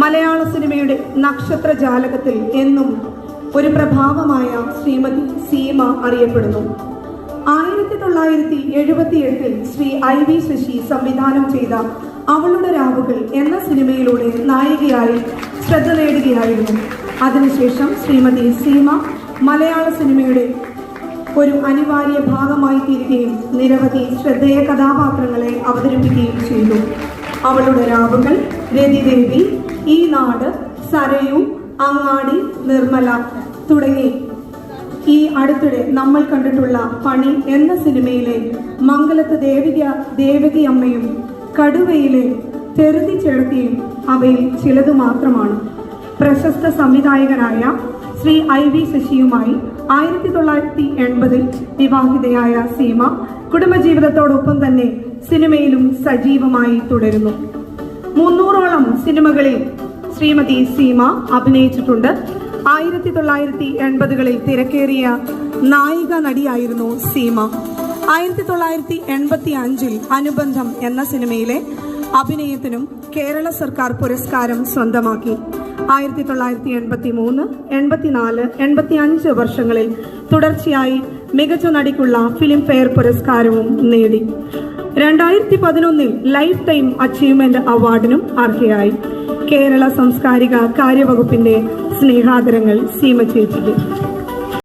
മലയാള സിനിമയുടെ നക്ഷത്ര ജാലകത്തിൽ എന്നും ഒരു പ്രഭാവമായ ശ്രീമതി സീമ അറിയപ്പെടുന്നു. ആയിരത്തി തൊള്ളായിരത്തി എഴുപത്തി എട്ടിൽ ശ്രീ ഐ വി ശശി സംവിധാനം ചെയ്ത അവളുടെ രാവുകൾ എന്ന സിനിമയിലൂടെ നായികയായി ശ്രദ്ധ നേടുകയായിരുന്നു. അതിനുശേഷം ശ്രീമതി സീമ മലയാള സിനിമയുടെ ഒരു അനിവാര്യ ഭാഗമായി തീരുകയും നിരവധി ശ്രദ്ധേയ കഥാപാത്രങ്ങളെ അവതരിപ്പിക്കുകയും ചെയ്തു. അവളുടെ രാവുകൾ രതിദേവി ഈ നാട് സരയു അങ്ങാടി നിർമ്മല തുടങ്ങി. ഈ അടുത്തിടെ നമ്മൾ കണ്ടിട്ടുള്ള പണി എന്ന സിനിമയിലെ മംഗലത്ത് ദേവിക ദേവകി കടുവയിലെ തെറുതി ചേർത്തിയും അവയിൽ ചിലതു മാത്രമാണ്. പ്രശസ്ത സംവിധായകനായ ശ്രീ ഐ വി ശശിയുമായി ആയിരത്തി തൊള്ളായിരത്തി എൺപതിൽ വിവാഹിതയായ സീമ കുടുംബജീവിതത്തോടൊപ്പം തന്നെ സിനിമയിലും സജീവമായി തുടരുന്നു. മുന്നൂറോളം സിനിമകളിൽ ശ്രീമതി സീമ അഭിനയിച്ചിട്ടുണ്ട്. ആയിരത്തി തൊള്ളായിരത്തി എൺപതുകളിൽ തിരക്കേറിയ നായിക നടിയായിരുന്നു സീമ. ആയിരത്തി തൊള്ളായിരത്തി എൺപത്തി അഞ്ചിൽ അനുബന്ധം എന്ന സിനിമയിലെ അഭിനയത്തിനും കേരള സർക്കാർ പുരസ്കാരം സ്വന്തമാക്കി. ആയിരത്തി തൊള്ളായിരത്തി എൺപത്തി മൂന്ന് എൺപത്തിനാല് എൺപത്തി അഞ്ച് വർഷങ്ങളിൽ തുടർച്ചയായി മികച്ച നടിക്കുള്ള ഫിലിം ഫെയർ പുരസ്കാരവും നേടി. രണ്ടായിരത്തി പതിനൊന്നിൽ ലൈഫ് ടൈം അച്ചീവ്മെന്റ് അവാർഡിനും അർഹയായി. കേരള സാംസ്കാരിക കാര്യവകുപ്പിന്റെ സ്നേഹാദരങ്ങൾ സീമ ചേച്ചിക്ക്